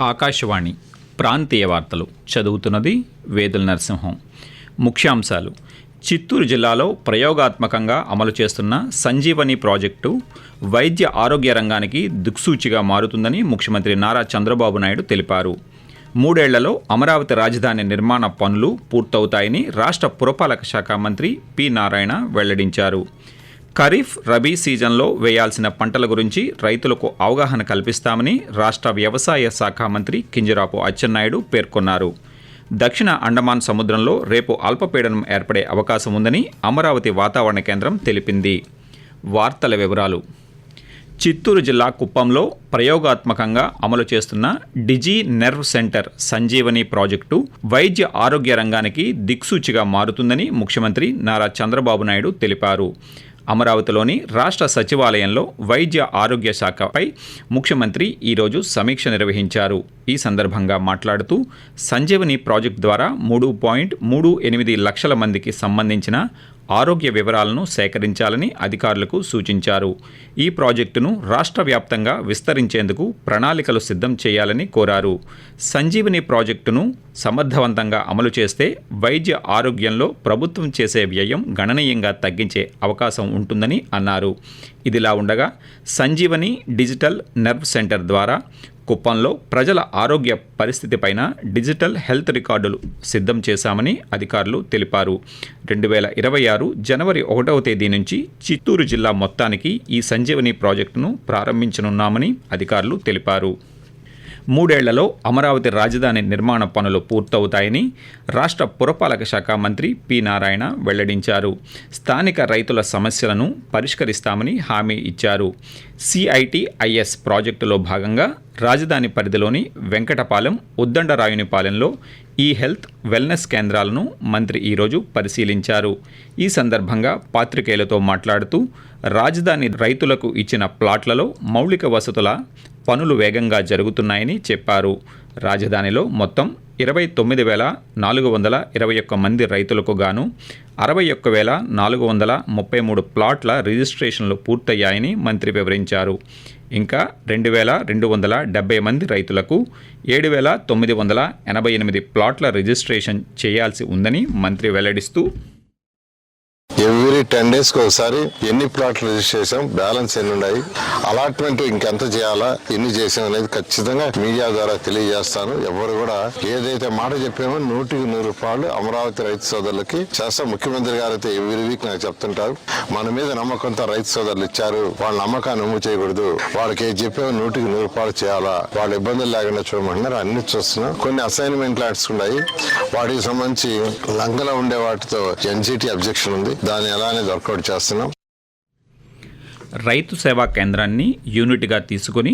ఆకాశవాణి ప్రాంతీయ వార్తలు చదువుతున్నది వేదుల నరసింహం. ముఖ్యాంశాలు. చిత్తూరు జిల్లాలో ప్రయోగాత్మకంగా అమలు చేస్తున్న సంజీవని ప్రాజెక్టు వైద్య ఆరోగ్య రంగానికి దిక్సూచిగా మారుతుందని ముఖ్యమంత్రి నారా చంద్రబాబు నాయుడు తెలిపారు. మూడేళ్ళలో అమరావతి రాజధాని నిర్మాణ పనులు పూర్తవుతాయని రాష్ట్ర పురపాలక శాఖ మంత్రి పి నారాయణ వెల్లడించారు. ఖరీఫ్ రబీ సీజన్లో వేయాల్సిన పంటల గురించి రైతులకు అవగాహన కల్పిస్తామని రాష్ట్ర వ్యవసాయ శాఖ మంత్రి కింజరాపు అచ్చెన్నాయుడు పేర్కొన్నారు. దక్షిణ అండమాన్ సముద్రంలో రేపు అల్పపీడనం ఏర్పడే అవకాశం ఉందని అమరావతి వాతావరణ కేంద్రం తెలిపింది. వార్తల వివరాలు చిత్తూరు జిల్లా కుప్పంలో ప్రయోగాత్మకంగా అమలు చేస్తున్న digi nerve centre Sanjeevani project వైద్య ఆరోగ్య రంగానికి దిక్సూచిగా మారుతుందని ముఖ్యమంత్రి నారా చంద్రబాబు నాయుడు తెలిపారు. అమరావతిలోని రాష్ట్ర సచివాలయంలో వైద్య ఆరోగ్య శాఖపై ముఖ్యమంత్రి ఈరోజు సమీక్ష నిర్వహించారు. ఈ సందర్భంగా మాట్లాడుతూ సంజీవని ప్రాజెక్టు ద్వారా మూడు పాయింట్ మూడు ఎనిమిది లక్షల మందికి సంబంధించిన ఆరోగ్య వివరాలను సేకరించాలని అధికారులకు సూచించారు. ఈ ప్రాజెక్టును రాష్ట్ర వ్యాప్తంగా విస్తరించేందుకు ప్రణాళికలు సిద్ధం చేయాలని కోరారు. సంజీవని ప్రాజెక్టును సమర్థవంతంగా అమలు చేస్తే వైద్య ఆరోగ్యంలో ప్రభుత్వం చేసే వ్యయం గణనీయంగా తగ్గించే అవకాశం ఉంటుందని అన్నారు. ఇదిలా ఉండగా సంజీవని డిజిటల్ నెర్వ్ సెంటర్ ద్వారా కుప్పంలో ప్రజల ఆరోగ్య పరిస్థితిపైన డిజిటల్ హెల్త్ రికార్డులు సిద్ధం చేశామని అధికారులు తెలిపారు. రెండు వేల ఇరవై ఆరు జనవరి ఒకటవ తేదీ నుంచి చిత్తూరు జిల్లా మొత్తానికి ఈ సంజీవని ప్రాజెక్టును ప్రారంభించనున్నామని అధికారులు తెలిపారు. మూడేళ్ళలో అమరావతి రాజధాని నిర్మాణ పనులు పూర్తవుతాయని రాష్ట్ర పురపాలక శాఖ మంత్రి పి నారాయణ వెల్లడించారు. స్థానిక రైతుల సమస్యలను పరిష్కరిస్తామని హామీ ఇచ్చారు. సిఐటిఐఎస్ ప్రాజెక్టులో భాగంగా రాజధాని పరిధిలోని వెంకటపాలెం ఉద్దండరాయునిపాలెంలో ఈ హెల్త్ వెల్నెస్ కేంద్రాలను మంత్రి ఈరోజు పరిశీలించారు. ఈ సందర్భంగా పాత్రికేయులతో మాట్లాడుతూ రాజధాని రైతులకు ఇచ్చిన ప్లాట్లలో మౌలిక వసతుల పనులు వేగంగా జరుగుతున్నాయని చెప్పారు. రాజధానిలో మొత్తం ఇరవై తొమ్మిది వేల నాలుగు వందల ఇరవై ఒక్క మంది రైతులకు గాను అరవై ఒక్క వేల నాలుగు వందల ముప్పై మూడు ప్లాట్ల రిజిస్ట్రేషన్లు పూర్తయ్యాయని మంత్రి వివరించారు. ఇంకా రెండు వేల రెండు వందల డెబ్బై మంది రైతులకు ఏడు వేల తొమ్మిది వందల ఎనభై ఎనిమిది ప్లాట్ల రిజిస్ట్రేషన్ చేయాల్సి ఉందని మంత్రి వెల్లడిస్తూ ఎవ్రీ టెన్ డేస్కి ఒకసారి ఎన్ని ప్లాట్లు రిజిస్టర్ చేసాం బ్యాలెన్స్ ఎన్ని ఉన్నాయి అలాట్మెంట్ ఇంకెంత చేయాలా ఎన్ని చేసాం అనేది ఖచ్చితంగా మీడియా ద్వారా తెలియజేస్తాను. ఎవరు కూడా ఏదైతే మాట చెప్పామో నూటికి నూరు రూపాయలు అమరావతి రైతు సోదరులకి చేస్తాం. ముఖ్యమంత్రి గారు అయితే ఎవ్రీ వీక్ నాకు చెప్తుంటారు మన మీద నమ్మకంతో రైతు సోదరులు ఇచ్చారు వాళ్ళ నమ్మకాన్ని నమ్ము చేయకూడదు. వాళ్ళకి ఏది చెప్పామో నూటికి నూరు రూపాయలు చేయాలా వాళ్ళ ఇబ్బందులు లేకుండా చూడమంటున్నారు. అన్ని చూస్తున్నాం. కొన్ని అసైన్మెంట్ ల్యాండ్స్ ఉన్నాయి. వాటికి సంబంధించి లంకలో ఉండే వాటితో ఎన్జిటి అబ్జెక్షన్ ఉంది. దాన్ని ఎలా అనేది వర్కౌట్ చేస్తున్నాం. రైతు సేవా కేంద్రాన్ని యూనిట్గా తీసుకుని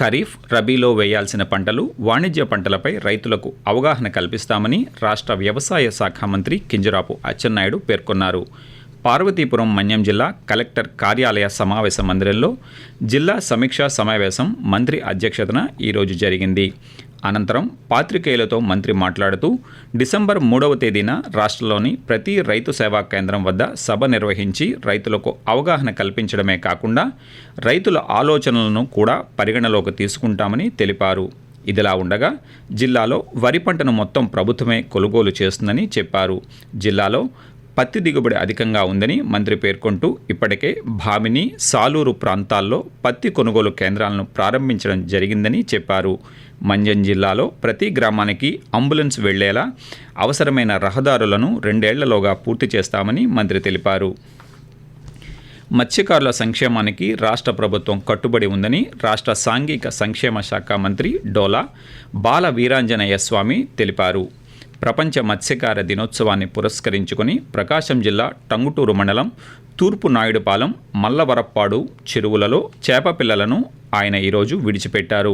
ఖరీఫ్ రబీలో వేయాల్సిన పంటలు వాణిజ్య పంటలపై రైతులకు అవగాహన కల్పిస్తామని రాష్ట్ర వ్యవసాయ శాఖ మంత్రి కింజరాపు అచ్చెన్నాయుడు పేర్కొన్నారు. పార్వతీపురం మన్యం జిల్లా కలెక్టర్ కార్యాలయ సమావేశ మందిరంలో జిల్లా సమీక్షా సమావేశం మంత్రి అధ్యక్షతన ఈరోజు జరిగింది. అనంతరం పాత్రికేయులతో మంత్రి మాట్లాడుతూ డిసెంబర్ మూడవ తేదీన రాష్ట్రంలోని ప్రతి రైతు సేవా కేంద్రం వద్ద సభ నిర్వహించి రైతులకు అవగాహన కల్పించడమే కాకుండా రైతుల ఆలోచనలను కూడా పరిగణలోకి తీసుకుంటామని తెలిపారు. ఇదిలా ఉండగా జిల్లాలో వరి పంటను మొత్తం ప్రభుత్వమే కొనుగోలు చేస్తుందని చెప్పారు. జిల్లాలో పత్తి దిగుబడి అధికంగా ఉందని మంత్రి పేర్కొంటూ ఇప్పటికే భామిని సాలూరు ప్రాంతాల్లో పత్తి కొనుగోలు కేంద్రాలను ప్రారంభించడం జరిగిందని చెప్పారు. మంజన్ జిల్లాలో ప్రతి గ్రామానికి అంబులెన్స్ వెళ్ళేలా అవసరమైన రహదారులను రెండేళ్ళలోగా పూర్తి చేస్తామని మంత్రి తెలిపారు. మత్స్యకారుల సంక్షేమానికి రాష్ట్ర ప్రభుత్వం కట్టుబడి ఉందని రాష్ట్ర సాంఘిక సంక్షేమ శాఖ మంత్రి డోలా బాల వీరాంజనేయ స్వామి తెలిపారు. ప్రపంచ మత్స్యకార దినోత్సవాన్ని పురస్కరించుకొని ప్రకాశం జిల్లా టంగుటూరు మండలం తూర్పు నాయుడుపాలెం మల్లవరప్పాడు చెరువులలో చేప పిల్లలను ఆయన ఈరోజు విడిచిపెట్టారు.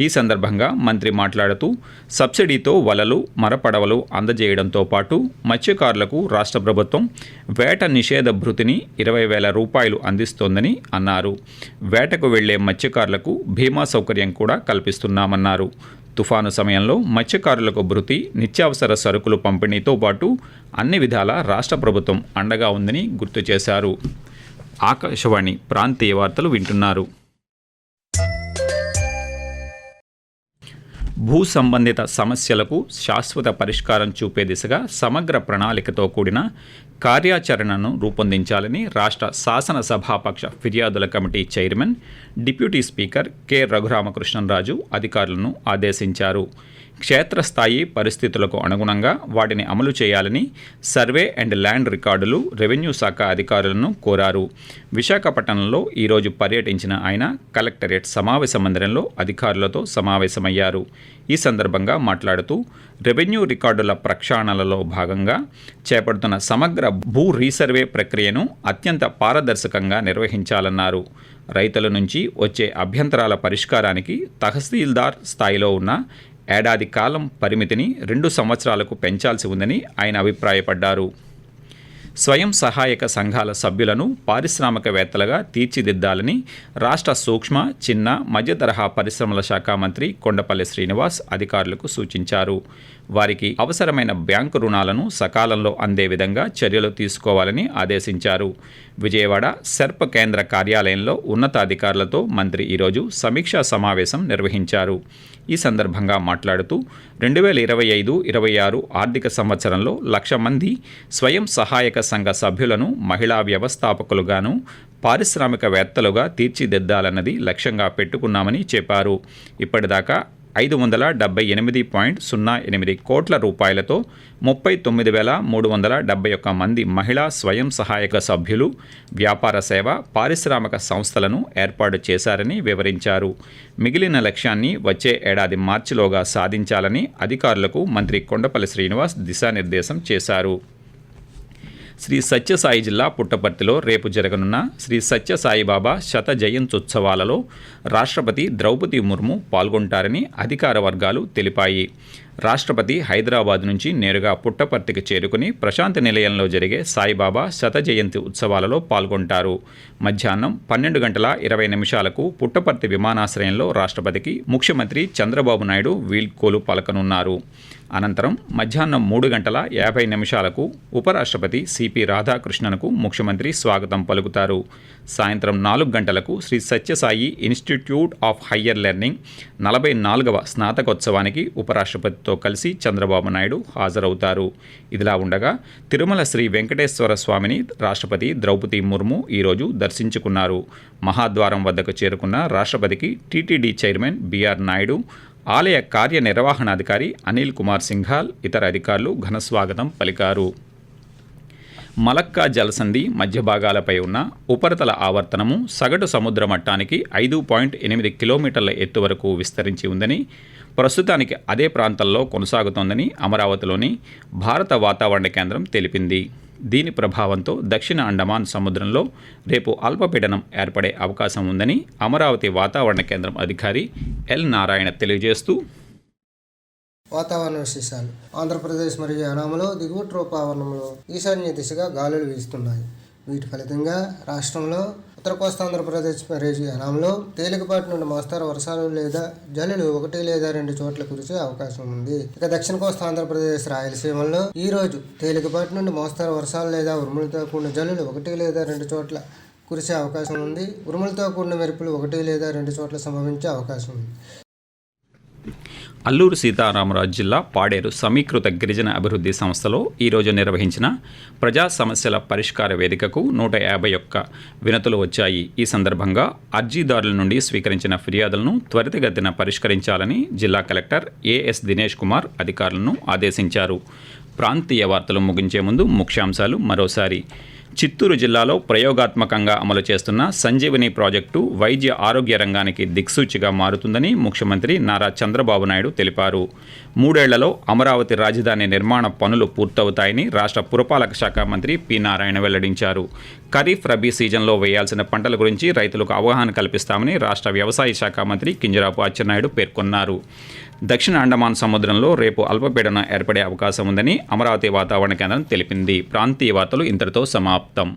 ఈ సందర్భంగా మంత్రి మాట్లాడుతూ సబ్సిడీతో వలలు మరపడవలు అందజేయడంతో పాటు మత్స్యకారులకు రాష్ట్ర ప్రభుత్వం వేట నిషేధ భృతిని ఇరవై వేల రూపాయలు అందిస్తోందని అన్నారు. వేటకు వెళ్ళే మత్స్యకారులకు బీమా సౌకర్యం కూడా కల్పిస్తున్నామన్నారు. తుఫాను సమయంలో మత్స్యకారులకు భృతి నిత్యావసర సరుకులు పంపిణీతో పాటు అన్ని విధాల రాష్ట్ర ప్రభుత్వం అండగా ఉందని గుర్తు చేశారు. ఆకాశవాణి ప్రాంతీయ వార్తలు వింటున్నారు. భూ సంబంధిత సమస్యలకు శాశ్వత పరిష్కారం చూపే దిశగా సమగ్ర ప్రణాళికతో కూడిన కార్యాచరణను రూపొందించాలని రాష్ట్ర శాసనసభాపక్ష ఫిర్యాదుల committee chairman deputy speaker K. Raghuramakrishnam Raju అధికారులను ఆదేశించారు. క్షేత్రస్థాయి పరిస్థితులకు అనుగుణంగా వాటిని అమలు చేయాలని సర్వే అండ్ ల్యాండ్ రికార్డులు రెవెన్యూ శాఖ అధికారులను కోరారు. విశాఖపట్నంలో ఈరోజు పర్యటించిన ఆయన కలెక్టరేట్ సమావేశ మందిరంలో అధికారులతో సమావేశమయ్యారు. ఈ సందర్భంగా మాట్లాడుతూ రెవెన్యూ రికార్డుల ప్రక్షాళనలో భాగంగా చేపడుతున్న సమగ్ర భూ రీసర్వే ప్రక్రియను అత్యంత పారదర్శకంగా నిర్వహించాలన్నారు. రైతుల నుంచి వచ్చే అభ్యంతరాల పరిష్కారానికి తహసీల్దార్ స్థాయిలో ఉన్న ఏడాది కాలం పరిమితిని రెండు సంవత్సరాలకు పెంచాల్సి ఉందని ఆయన అభిప్రాయపడ్డారు. స్వయం సహాయక సంఘాల సభ్యులను పారిశ్రామికవేత్తలుగా తీర్చిదిద్దాలని రాష్ట్ర సూక్ష్మ చిన్న మధ్య తరహా పరిశ్రమల శాఖ మంత్రి కొండపల్లి శ్రీనివాస్ అధికారులకు సూచించారు. వారికి అవసరమైన బ్యాంకు రుణాలను సకాలంలో అందే విధంగా చర్యలు తీసుకోవాలని ఆదేశించారు. విజయవాడ సర్ప కేంద్ర కార్యాలయంలో ఉన్నతాధికారులతో మంత్రి ఈరోజు సమీక్షా సమావేశం నిర్వహించారు. ఈ సందర్భంగా మాట్లాడుతూ రెండు వేల ఇరవై ఐదు ఇరవై ఆరు ఆర్థిక సంవత్సరంలో లక్ష మంది స్వయం సహాయక సంఘ సభ్యులను మహిళా వ్యవస్థాపకులుగాను పారిశ్రామికవేత్తలుగా తీర్చిదిద్దాలన్నది లక్ష్యంగా పెట్టుకున్నామని చెప్పారు. ఇప్పటిదాకా ఐదు వందల డెబ్బై ఎనిమిది పాయింట్ సున్నా ఎనిమిది కోట్ల రూపాయలతో ముప్పై తొమ్మిది వేల మూడు వందల డెబ్బై ఒక్క మంది మహిళా స్వయం సహాయక సభ్యులు వ్యాపార సేవ పారిశ్రామిక సంస్థలను ఏర్పాటు చేశారని వివరించారు. మిగిలిన లక్ష్యాన్ని వచ్చే ఏడాది మార్చిలోగా సాధించాలని అధికారులకు మంత్రి కొండపల్లి శ్రీనివాస్ దిశానిర్దేశం చేశారు. శ్రీ సత్యసాయి జిల్లా పుట్టపర్తిలో రేపు జరగనున్న శ్రీ సత్యసాయిబాబా శత జయంత్యుత్సవాలలో రాష్ట్రపతి ద్రౌపది ముర్ము పాల్గొంటారని అధికార వర్గాలు తెలిపాయి. రాష్ట్రపతి హైదరాబాద్ నుంచి నేరుగా పుట్టపర్తికి చేరుకుని ప్రశాంత నిలయంలో జరిగే సాయిబాబా శత జయంతి ఉత్సవాలలో పాల్గొంటారు. మధ్యాహ్నం పన్నెండు గంటల ఇరవై నిమిషాలకు పుట్టపర్తి విమానాశ్రయంలో రాష్ట్రపతికి ముఖ్యమంత్రి చంద్రబాబు నాయుడు వీల్కోలు పలకనున్నారు. అనంతరం మధ్యాహ్నం మూడు గంటల యాభై నిమిషాలకు ఉపరాష్ట్రపతి సిపి రాధాకృష్ణన్కు ముఖ్యమంత్రి స్వాగతం పలుకుతారు. సాయంత్రం నాలుగు గంటలకు Shri Sathya Sai institute of higher learning నలభై నాలుగవ స్నాతకోత్సవానికి ఉపరాష్ట్రపతితో కలిసి చంద్రబాబు నాయుడు హాజరవుతారు. ఇదిలా ఉండగా తిరుమల శ్రీ వెంకటేశ్వర స్వామిని రాష్ట్రపతి ద్రౌపది ముర్ము ఈరోజు దర్శించుకున్నారు. మహాద్వారం వద్దకు చేరుకున్న రాష్ట్రపతికి టీటీడీ చైర్మన్ బీఆర్ నాయుడు ఆలయ కార్యనిర్వహణాధికారి అనిల్ కుమార్ సింఘాల్ ఇతర అధికారులు ఘనస్వాగతం పలికారు. మలక్కా జలసంధి మధ్య భాగాలపై ఉన్న ఉపరితల ఆవర్తనము సగటు సముద్ర మట్టానికి ఐదు పాయింట్ ఎనిమిది కిలోమీటర్ల ఎత్తు వరకు విస్తరించి ఉందని ప్రస్తుతానికి అదే ప్రాంతంలో కొనసాగుతోందని అమరావతిలోని భారత వాతావరణ కేంద్రం తెలిపింది. దీని ప్రభావంతో దక్షిణ అండమాన్ సముద్రంలో రేపు అల్పపీడనం ఏర్పడే అవకాశం ఉందని అమరావతి వాతావరణ కేంద్రం అధికారి ఎల్ నారాయణ తెలియజేస్తూ వాతావరణ విశేషాలు. ఆంధ్రప్రదేశ్ మరియు అనామలో దిగువ ట్రోపావరణంలో ఈశాన్య దిశగా గాలులు వీస్తున్నాయి. వీటి ఫలితంగా రాష్ట్రంలో ఉత్తర కోస్తా ఆంధ్రప్రదేశ్ అనామలో తేలికపాటి నుండి మోస్తారు వర్షాలు లేదా జల్లులు ఒకటి లేదా రెండు చోట్ల కురిసే అవకాశం ఉంది. ఇక దక్షిణ కోస్తా ఆంధ్రప్రదేశ్ రాయలసీమలో ఈ రోజు తేలికపాటి నుండి మోస్తారు వర్షాలు లేదా ఉరుములతో కూడిన జల్లులు ఒకటి లేదా రెండు చోట్ల కురిసే అవకాశం ఉంది. ఉరుములతో కూడిన మెరుపులు ఒకటి లేదా రెండు చోట్ల సంభవించే అవకాశం ఉంది. అల్లూరు సీతారామరాజు జిల్లా పాడేరు సమీకృత గిరిజన అభివృద్ధి సంస్థలో ఈరోజు నిర్వహించిన ప్రజా సమస్యల పరిష్కార వేదికకు నూట యాభై ఒక్క వినతులు వచ్చాయి. ఈ సందర్భంగా అర్జీదారుల నుండి స్వీకరించిన ఫిర్యాదులను త్వరితగతిన పరిష్కరించాలని జిల్లా కలెక్టర్ ఏఎస్ దినేష్ కుమార్ అధికారులను ఆదేశించారు. ప్రాంతీయ వార్తలు ముగించే ముందు ముఖ్యాంశాలు మరోసారి. చిత్తూరు జిల్లాలో ప్రయోగాత్మకంగా అమలు చేస్తున్న సంజీవని ప్రాజెక్టు వైద్య ఆరోగ్య రంగానికి దిక్సూచిగా మారుతుందని ముఖ్యమంత్రి నారా చంద్రబాబు నాయుడు తెలిపారు. మూడేళ్ళలో అమరావతి రాజధాని నిర్మాణ పనులు పూర్తవుతాయని రాష్ట్ర పురపాలక శాఖ మంత్రి పి నారాయణ వెల్లడించారు. ఖరీఫ్ రబీ సీజన్లో వేయాల్సిన పంటల గురించి రైతులకు అవగాహన కల్పిస్తామని రాష్ట్ర వ్యవసాయ శాఖ మంత్రి కింజరాపు అచ్చెన్నాయుడు పేర్కొన్నారు. దక్షిణ అండమాన్ సముద్రంలో రేపు అల్పపీడన ఏర్పడే అవకాశం ఉందని అమరావతి వాతావరణ కేంద్రం తెలిపింది. ప్రాంతీయ వార్తలు ఇంతటితో సమాప్తం.